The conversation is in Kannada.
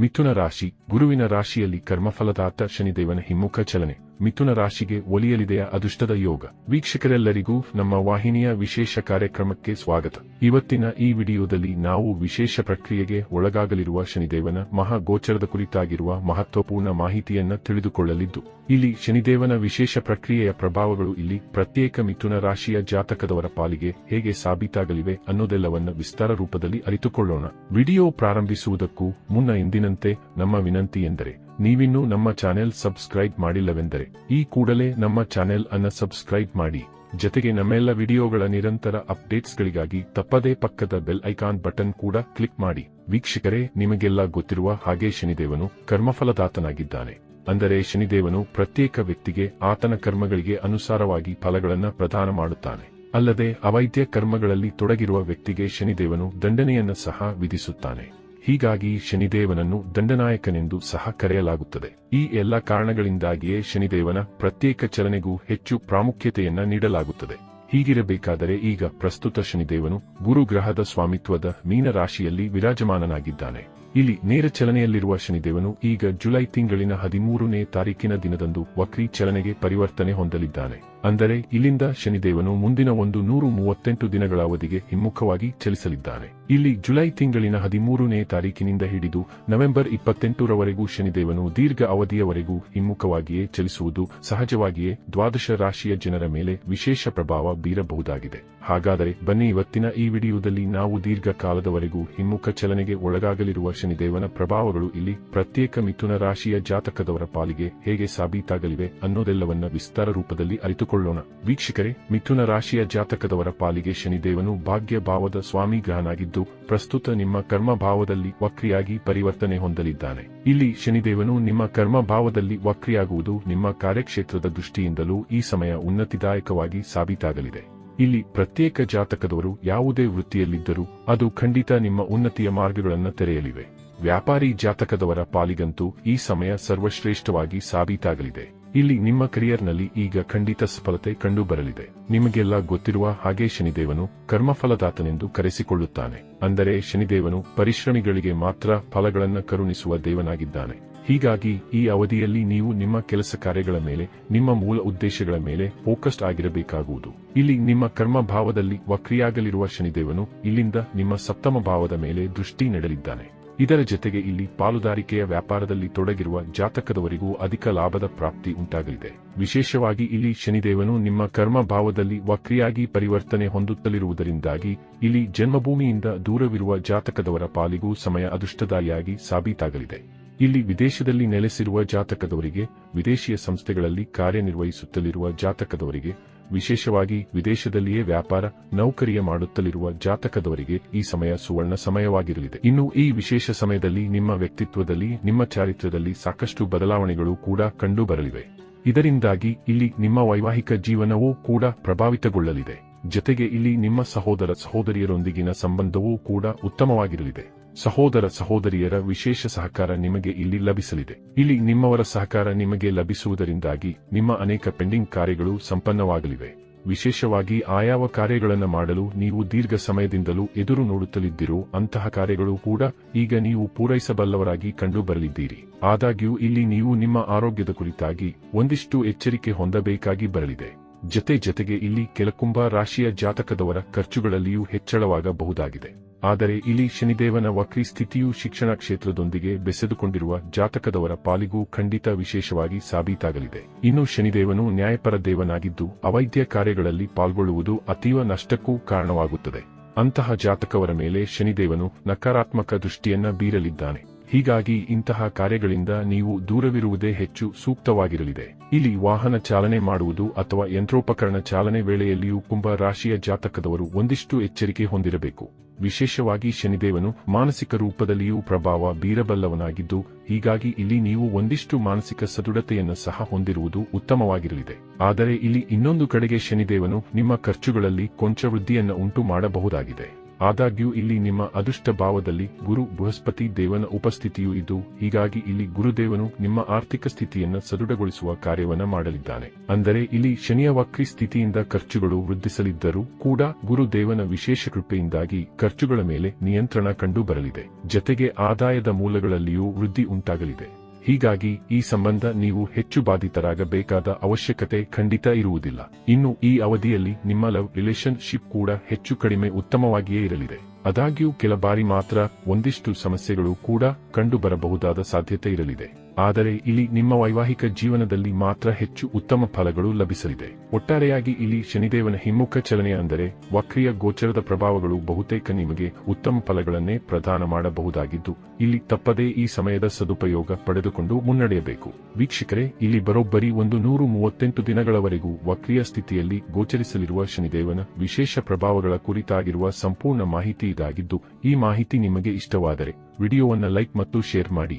ಮಿಥುನ ರಾಶಿ ಗುರುವಿನ ರಾಶಿಯಲ್ಲಿ ಕರ್ಮಫಲದಾತ ಶನಿದೇವನ ಹಿಮ್ಮುಖ ಚಲನೆ. ಮಿಥುನ ರಾಶಿಗೆ ಒಲಿಯಲಿದೆಯ ಅದೃಷ್ಟದ ಯೋಗ. ವೀಕ್ಷಕರೆಲ್ಲರಿಗೂ ನಮ್ಮ ವಾಹಿನಿಯ ವಿಶೇಷ ಕಾರ್ಯಕ್ರಮಕ್ಕೆ ಸ್ವಾಗತ. ಇವತ್ತಿನ ಈ ವಿಡಿಯೋದಲ್ಲಿ ನಾವು ವಿಶೇಷ ಪ್ರಕ್ರಿಯೆಗೆ ಒಳಗಾಗಲಿರುವ ಶನಿದೇವನ ಮಹಾ ಗೋಚರದ ಕುರಿತಾಗಿರುವ ಮಹತ್ವಪೂರ್ಣ ಮಾಹಿತಿಯನ್ನ ತಿಳಿದುಕೊಳ್ಳಲಿದ್ದು, ಇಲ್ಲಿ ಶನಿದೇವನ ವಿಶೇಷ ಪ್ರಕ್ರಿಯೆಯ ಪ್ರಭಾವಗಳು ಇಲ್ಲಿ ಪ್ರತ್ಯೇಕ ಮಿಥುನ ರಾಶಿಯ ಜಾತಕದವರ ಪಾಲಿಗೆ ಹೇಗೆ ಸಾಬೀತಾಗಲಿವೆ ಅನ್ನೋದೆಲ್ಲವನ್ನ ವಿಸ್ತಾರ ರೂಪದಲ್ಲಿ ಅರಿತುಕೊಳ್ಳೋಣ. ವಿಡಿಯೋ ಪ್ರಾರಂಭಿಸುವುದಕ್ಕೂ ಮುನ್ನ ಎಂದಿನಂತೆ ನಮ್ಮ ವಿನಂತಿ ಎಂದರೆ ನೀವಿನ್ನೂ ನಮ್ಮ ಚಾನೆಲ್ ಸಬ್ಸ್ಕ್ರೈಬ್ ಮಾಡಿಲ್ಲವೆಂದರೆ, ಈ ಕೂಡಲೇ ನಮ್ಮ ಚಾನೆಲ್ ಅನ್ನು ಸಬ್ಸ್ಕ್ರೈಬ್ ಮಾಡಿ, ಜತೆಗೆ ನಮ್ಮೆಲ್ಲ ವಿಡಿಯೋಗಳ ನಿರಂತರ ಅಪ್ಡೇಟ್ಸ್ಗಳಿಗಾಗಿ ತಪ್ಪದೇ ಪಕ್ಕದ ಬೆಲ್ ಐಕಾನ್ ಬಟನ್ ಕೂಡ ಕ್ಲಿಕ್ ಮಾಡಿ. ವೀಕ್ಷಕರೇ, ನಿಮಗೆಲ್ಲ ಗೊತ್ತಿರುವ ಹಾಗೆ ಶನಿದೇವನು ಕರ್ಮಫಲದಾತನಾಗಿದ್ದಾನೆ. ಅಂದರೆ ಶನಿದೇವನು ಪ್ರತ್ಯೇಕ ವ್ಯಕ್ತಿಗೆ ಆತನ ಕರ್ಮಗಳಿಗೆ ಅನುಸಾರವಾಗಿ ಫಲಗಳನ್ನು ಪ್ರದಾನ ಮಾಡುತ್ತಾನೆ. ಅಲ್ಲದೆ ಅವೈದ್ಯ ಕರ್ಮಗಳಲ್ಲಿ ತೊಡಗಿರುವ ವ್ಯಕ್ತಿಗೆ ಶನಿದೇವನು ದಂಡನೆಯನ್ನು ಸಹ ವಿಧಿಸುತ್ತಾನೆ. ಹೀಗಾಗಿ ಶನಿದೇವನನ್ನು ದಂಡನಾಯಕನೆಂದು ಸಹ ಕರೆಯಲಾಗುತ್ತದೆ. ಈ ಎಲ್ಲ ಕಾರಣಗಳಿಂದಾಗಿಯೇ ಶನಿದೇವನ ಪ್ರತ್ಯೇಕ ಚಲನೆಗೂ ಹೆಚ್ಚು ಪ್ರಾಮುಖ್ಯತೆಯನ್ನ ನೀಡಲಾಗುತ್ತದೆ. ಹೀಗಿರಬೇಕಾದರೆ ಈಗ ಪ್ರಸ್ತುತ ಶನಿದೇವನು ಗುರುಗ್ರಹದ ಸ್ವಾಮಿತ್ವದ ಮೀನರಾಶಿಯಲ್ಲಿ ವಿರಾಜಮಾನನಾಗಿದ್ದಾನೆ. ಇಲ್ಲಿ ನೇರ ಚಲನೆಯಲ್ಲಿರುವ ಶನಿದೇವನು ಈಗ ಜುಲೈ ತಿಂಗಳಿನ ಹದಿಮೂರನೇ ತಾರೀಕಿನ ದಿನದಂದು ವಕ್ರಿ ಚಲನೆಗೆ ಪರಿವರ್ತನೆ ಹೊಂದಲಿದ್ದಾನೆ. ಅಂದರೆ ಇಲ್ಲಿಂದ ಶನಿದೇವನು ಮುಂದಿನ ಒಂದು ನೂರು ಮೂವತ್ತೆಂಟು ದಿನಗಳ ಅವಧಿಗೆ ಹಿಮ್ಮುಖವಾಗಿ ಚಲಿಸಲಿದ್ದಾನೆ. ಇಲ್ಲಿ ಜುಲೈ ತಿಂಗಳಿನ ಹದಿಮೂರನೇ ತಾರೀಕಿನಿಂದ ಹಿಡಿದು ನವೆಂಬರ್ ಇಪ್ಪತ್ತೆಂಟರವರೆಗೂ ಶನಿದೇವನು ದೀರ್ಘ ಅವಧಿಯವರೆಗೂ ಹಿಮ್ಮುಖವಾಗಿಯೇ ಚಲಿಸುವುದು ಸಹಜವಾಗಿಯೇ ದ್ವಾದಶ ರಾಶಿಯ ಜನರ ಮೇಲೆ ವಿಶೇಷ ಪ್ರಭಾವ ಬೀರಬಹುದಾಗಿದೆ. ಹಾಗಾದರೆ ಬನ್ನಿ ಇವತ್ತಿನ ಈ ವಿಡಿಯೋದಲ್ಲಿ ನಾವು ದೀರ್ಘ ಕಾಲದವರೆಗೂ ಹಿಮ್ಮುಖ ಚಲನೆಗೆ ಒಳಗಾಗಲಿರುವ ಶನಿದೇವನ ಪ್ರಭಾವಗಳು ಇಲ್ಲಿ ಪ್ರತ್ಯೇಕ ಮಿಥುನ ರಾಶಿಯ ಜಾತಕದವರ ಪಾಲಿಗೆ ಹೇಗೆ ಸಾಬೀತಾಗಲಿವೆ ಅನ್ನೋದೆಲ್ಲವನ್ನ ವಿಸ್ತಾರ ರೂಪದಲ್ಲಿ ಅರಿತುಕೊಳ್ಳೋಣ. ವೀಕ್ಷಕರೇ, ಮಿಥುನ ರಾಶಿಯ ಜಾತಕದವರ ಪಾಲಿಗೆ ಶನಿದೇವನು ಭಾಗ್ಯ ಭಾವದ ಸ್ವಾಮಿ ಗ್ರಹನಾಗಿದ್ದು, ಪ್ರಸ್ತುತ ನಿಮ್ಮ ಕರ್ಮ ಭಾವದಲ್ಲಿ ವಕ್ರಿಯಾಗಿ ಪರಿವರ್ತನೆ ಹೊಂದಲಿದ್ದಾನೆ. ಇಲ್ಲಿ ಶನಿದೇವನು ನಿಮ್ಮ ಕರ್ಮ ಭಾವದಲ್ಲಿ ವಕ್ರಿಯಾಗುವುದು ನಿಮ್ಮ ಕಾರ್ಯಕ್ಷೇತ್ರದ ದೃಷ್ಟಿಯಿಂದಲೂ ಈ ಸಮಯ ಉನ್ನತಿದಾಯಕವಾಗಿ ಸಾಬೀತಾಗಲಿದೆ. ಇಲ್ಲಿ ಪ್ರತ್ಯೇಕ ಜಾತಕದವರು ಯಾವುದೇ ವೃತ್ತಿಯಲ್ಲಿದ್ದರೂ ಅದು ಖಂಡಿತ ನಿಮ್ಮ ಉನ್ನತಿಯ ಮಾರ್ಗಗಳನ್ನು ತೆರೆಯಲಿವೆ. ವ್ಯಾಪಾರಿ ಜಾತಕದವರ ಪಾಲಿಗಂತೂ ಈ ಸಮಯ ಸರ್ವಶ್ರೇಷ್ಠವಾಗಿ ಸಾಬೀತಾಗಲಿದೆ. ಇಲ್ಲಿ ನಿಮ್ಮ ಕರಿಯರ್ನಲ್ಲಿ ಈಗ ಖಂಡಿತ ಸಫಲತೆ ಕಂಡುಬರಲಿದೆ. ನಿಮಗೆಲ್ಲ ಗೊತ್ತಿರುವ ಹಾಗೆ ಶನಿದೇವನು ಕರ್ಮಫಲದಾತನೆಂದು ಕರೆಸಿಕೊಳ್ಳುತ್ತಾನೆ. ಅಂದರೆ ಶನಿದೇವನು ಪರಿಶ್ರಮಿಗಳಿಗೆ ಮಾತ್ರ ಫಲಗಳನ್ನು ಕರುಣಿಸುವ ದೇವನಾಗಿದ್ದಾನೆ. ಹೀಗಾಗಿ ಈ ಅವಧಿಯಲ್ಲಿ ನೀವು ನಿಮ್ಮ ಕೆಲಸ ಕಾರ್ಯಗಳ ಮೇಲೆ, ನಿಮ್ಮ ಮೂಲ ಉದ್ದೇಶಗಳ ಮೇಲೆ ಫೋಕಸ್ಡ್ ಆಗಿರಬೇಕಾಗುವುದು. ಇಲ್ಲಿ ನಿಮ್ಮ ಕರ್ಮ ಭಾವದಲ್ಲಿ ವಕ್ರಿಯಾಗಲಿರುವ ಶನಿದೇವನು ಇಲ್ಲಿಂದ ನಿಮ್ಮ ಸಪ್ತಮ ಭಾವದ ಮೇಲೆ ದೃಷ್ಟಿ ನೆಡಲಿದ್ದಾನೆ. ಇದರ ಜೊತೆಗೆ ಇಲ್ಲಿ ಪಾಲುದಾರಿಕೆಯ ವ್ಯಾಪಾರದಲ್ಲಿ ತೊಡಗಿರುವ ಜಾತಕದವರಿಗೂ ಅಧಿಕ ಲಾಭದ ಪ್ರಾಪ್ತಿ ಉಂಟಾಗಲಿದೆ. ವಿಶೇಷವಾಗಿ ಇಲ್ಲಿ ಶನಿದೇವನು ನಿಮ್ಮ ಕರ್ಮ ಭಾವದಲ್ಲಿ ವಕ್ರಿಯಾಗಿ ಪರಿವರ್ತನೆ ಹೊಂದುತ್ತಲಿರುವುದರಿಂದಾಗಿ ಇಲ್ಲಿ ಜನ್ಮಭೂಮಿಯಿಂದ ದೂರವಿರುವ ಜಾತಕದವರ ಪಾಲಿಗೂ ಸಮಯ ಅದೃಷ್ಟದಾಯಿಯಾಗಿ ಸಾಬೀತಾಗಲಿದೆ. ಇಲ್ಲಿ ವಿದೇಶದಲ್ಲಿ ನೆಲೆಸಿರುವ ಜಾತಕದವರಿಗೆ, ವಿದೇಶಿಯ ಸಂಸ್ಥೆಗಳಲ್ಲಿ ಕಾರ್ಯನಿರ್ವಹಿಸುತ್ತಲಿರುವ ಜಾತಕದವರಿಗೆ, ವಿಶೇಷವಾಗಿ ವಿದೇಶದಲ್ಲಿಯೇ ವ್ಯಾಪಾರ, ನೌಕರಿಯ ಮಾಡುತ್ತಲಿರುವ ಜಾತಕದವರಿಗೆ ಈ ಸಮಯ ಸುವರ್ಣ ಸಮಯವಾಗಿರಲಿದೆ. ಇನ್ನು ಈ ವಿಶೇಷ ಸಮಯದಲ್ಲಿ ನಿಮ್ಮ ವ್ಯಕ್ತಿತ್ವದಲ್ಲಿ, ನಿಮ್ಮ ಚಾರಿತ್ರ್ಯದಲ್ಲಿ ಸಾಕಷ್ಟು ಬದಲಾವಣೆಗಳು ಕೂಡ ಕಂಡುಬರಲಿವೆ. ಇದರಿಂದಾಗಿ ಇಲ್ಲಿ ನಿಮ್ಮ ವೈವಾಹಿಕ ಜೀವನವೂ ಕೂಡ ಪ್ರಭಾವಿತಗೊಳ್ಳಲಿದೆ. ಜೊತೆಗೆ ಇಲ್ಲಿ ನಿಮ್ಮ ಸಹೋದರ ಸಹೋದರಿಯರೊಂದಿಗಿನ ಸಂಬಂಧವೂ ಕೂಡ ಉತ್ತಮವಾಗಿರಲಿದೆ. ಸಹೋದರ ಸಹೋದರಿಯರ ವಿಶೇಷ ಸಹಕಾರ ನಿಮಗೆ ಇಲ್ಲಿ ಲಭಿಸಲಿದೆ. ಇಲ್ಲಿ ನಿಮ್ಮವರ ಸಹಕಾರ ನಿಮಗೆ ಲಭಿಸುವುದರಿಂದಾಗಿ ನಿಮ್ಮ ಅನೇಕ ಪೆಂಡಿಂಗ್ ಕಾರ್ಯಗಳು ಸಂಪನ್ನವಾಗಲಿವೆ. ವಿಶೇಷವಾಗಿ ಆಯಾವ ಕಾರ್ಯಗಳನ್ನು ಮಾಡಲು ನೀವು ದೀರ್ಘ ಸಮಯದಿಂದಲೂ ಎದುರು ನೋಡುತ್ತಲಿದ್ದಿರೋ ಅಂತಹ ಕಾರ್ಯಗಳು ಕೂಡ ಈಗ ನೀವು ಪೂರೈಸಬಲ್ಲವರಾಗಿ ಕಂಡು ಬರಲಿದ್ದೀರಿ ಆದಾಗ್ಯೂ ಇಲ್ಲಿ ನೀವು ನಿಮ್ಮ ಆರೋಗ್ಯದ ಕುರಿತಾಗಿ ಒಂದಿಷ್ಟು ಎಚ್ಚರಿಕೆ ಹೊಂದಬೇಕಾಗಿ ಬರಲಿದೆ. ಜತೆ ಜತೆಗೆ ಇಲ್ಲಿ ಕೆಲಕುಂಭ ರಾಶಿಯ ಜಾತಕದವರ ಖರ್ಚುಗಳಲ್ಲಿಯೂ ಹೆಚ್ಚಳವಾಗಬಹುದಾಗಿದೆ. ಆದರೆ ಇಲ್ಲಿ ಶನಿದೇವನ ವಕ್ರಿ ಸ್ಥಿತಿಯು ಶಿಕ್ಷಣ ಕ್ಷೇತ್ರದೊಂದಿಗೆ ಬೆಸೆದುಕೊಂಡಿರುವ ಜಾತಕದವರ ಪಾಲಿಗೂ ಖಂಡಿತ ವಿಶೇಷವಾಗಿ ಸಾಬೀತಾಗಲಿದೆ. ಇನ್ನು ಶನಿದೇವನು ನ್ಯಾಯಪರ ದೇವನಾಗಿದ್ದು, ಅವೈದ್ಯ ಕಾರ್ಯಗಳಲ್ಲಿ ಪಾಲ್ಗೊಳ್ಳುವುದು ಅತೀವ ನಷ್ಟಕ್ಕೂ ಕಾರಣವಾಗುತ್ತದೆ. ಅಂತಹ ಜಾತಕವರ ಮೇಲೆ ಶನಿದೇವನು ನಕಾರಾತ್ಮಕ ದೃಷ್ಟಿಯನ್ನ ಬೀರಲಿದ್ದಾನೆ. ಹೀಗಾಗಿ ಇಂತಹ ಕಾರ್ಯಗಳಿಂದ ನೀವು ದೂರವಿರುವುದೇ ಹೆಚ್ಚು ಸೂಕ್ತವಾಗಿರಲಿದೆ. ಇಲ್ಲಿ ವಾಹನ ಚಾಲನೆ ಮಾಡುವುದು ಅಥವಾ ಯಂತ್ರೋಪಕರಣ ಚಾಲನೆ ವೇಳೆಯಲ್ಲಿಯೂ ಕುಂಭ ರಾಶಿಯ ಜಾತಕದವರು ಒಂದಿಷ್ಟು ಎಚ್ಚರಿಕೆ ಹೊಂದಿರಬೇಕು. ವಿಶೇಷವಾಗಿ ಶನಿದೇವನು ಮಾನಸಿಕ ರೂಪದಲ್ಲಿಯೂ ಪ್ರಭಾವ ಬೀರಬಲ್ಲವನಾಗಿದ್ದು, ಹೀಗಾಗಿ ಇಲ್ಲಿ ನೀವು ಒಂದಿಷ್ಟು ಮಾನಸಿಕ ಸದೃಢತೆಯನ್ನು ಸಹ ಹೊಂದಿರುವುದು ಉತ್ತಮವಾಗಿರಲಿದೆ. ಆದರೆ ಇಲ್ಲಿ ಇನ್ನೊಂದು ಕಡೆಗೆ ಶನಿದೇವನು ನಿಮ್ಮ ಖರ್ಚುಗಳಲ್ಲಿ ಕೊಂಚ ವೃದ್ಧಿಯನ್ನು ಉಂಟು ಮಾಡಬಹುದಾಗಿದೆ ಆದಾಗ್ಯೂ ಇಲ್ಲಿ ನಿಮ್ಮ ಅದೃಷ್ಟ ಭಾವದಲ್ಲಿ ಗುರು ಬೃಹಸ್ಪತಿ ದೇವನ ಉಪಸ್ಥಿತಿಯೂ ಇದ್ದು ಹೀಗಾಗಿ ಇಲ್ಲಿ ಗುರುದೇವನು ನಿಮ್ಮ ಆರ್ಥಿಕ ಸ್ಥಿತಿಯನ್ನು ಸದೃಢಗೊಳಿಸುವ ಕಾರ್ಯವನ್ನು ಮಾಡಲಿದ್ದಾನೆ. ಅಂದರೆ ಇಲ್ಲಿ ಶನಿಯ ವಕ್ರಿ ಸ್ಥಿತಿಯಿಂದ ಖರ್ಚುಗಳು ವೃದ್ಧಿಸಲಿದ್ದರೂ ಕೂಡ ಗುರುದೇವನ ವಿಶೇಷ ಕೃಪೆಯಿಂದಾಗಿ ಖರ್ಚುಗಳ ಮೇಲೆ ನಿಯಂತ್ರಣ ಕಂಡು ಬರಲಿದೆ ಜತೆಗೆ ಆದಾಯದ ಮೂಲಗಳಲ್ಲಿಯೂ ವೃದ್ಧಿ ಉಂಟಾಗಲಿದೆ. ಹೀಗಾಗಿ ಈ ಸಂಬಂಧ ನೀವು ಹೆಚ್ಚು ಬಾಧಿತರಾಗಬೇಕಾದ ಅವಶ್ಯಕತೆ ಖಂಡಿತ ಇರುವುದಿಲ್ಲ. ಇನ್ನು ಈ ಅವಧಿಯಲ್ಲಿ ನಿಮ್ಮ ಲವ್ ರಿಲೇಶನ್ಶಿಪ್ ಕೂಡ ಹೆಚ್ಚು ಕಡಿಮೆ ಉತ್ತಮವಾಗಿಯೇ ಇರಲಿದೆ. ಆದಾಗ್ಯೂ ಕೆಲ ಬಾರಿ ಮಾತ್ರ ಒಂದಿಷ್ಟು ಸಮಸ್ಯೆಗಳು ಕೂಡ ಕಂಡುಬರಬಹುದಾದ ಸಾಧ್ಯತೆ ಇರಲಿದೆ. ಆದರೆ ಇಲ್ಲಿ ನಿಮ್ಮ ವೈವಾಹಿಕ ಜೀವನದಲ್ಲಿ ಮಾತ್ರ ಹೆಚ್ಚು ಉತ್ತಮ ಫಲಗಳು ಲಭಿಸಲಿದೆ. ಒಟ್ಟಾರೆಯಾಗಿ ಇಲ್ಲಿ ಶನಿದೇವನ ಹಿಮ್ಮುಖ ಚಲನೆ ಅಂದರೆ ವಕ್ರಿಯ ಗೋಚರದ ಪ್ರಭಾವಗಳು ಬಹುತೇಕ ನಿಮಗೆ ಉತ್ತಮ ಫಲಗಳನ್ನೇ ಪ್ರದಾನ ಮಾಡಬಹುದಾಗಿದ್ದು, ಇಲ್ಲಿ ತಪ್ಪದೇ ಈ ಸಮಯದ ಸದುಪಯೋಗ ಪಡೆದುಕೊಂಡು ಮುನ್ನಡೆಯಬೇಕು. ವೀಕ್ಷಕರೇ, ಇಲ್ಲಿ ಬರೋಬ್ಬರಿ ಒಂದು ನೂರು ಮೂವತ್ತೆಂಟು ದಿನಗಳವರೆಗೂ ವಕ್ರಿಯ ಸ್ಥಿತಿಯಲ್ಲಿ ಗೋಚರಿಸಲಿರುವ ಶನಿದೇವನ ವಿಶೇಷ ಪ್ರಭಾವಗಳ ಕುರಿತಾಗಿರುವ ಸಂಪೂರ್ಣ ಮಾಹಿತಿ ಇದಾಗಿದ್ದು, ಈ ಮಾಹಿತಿ ನಿಮಗೆ ಇಷ್ಟವಾದರೆ ವಿಡಿಯೋವನ್ನು ಲೈಕ್ ಮತ್ತು ಶೇರ್ ಮಾಡಿ.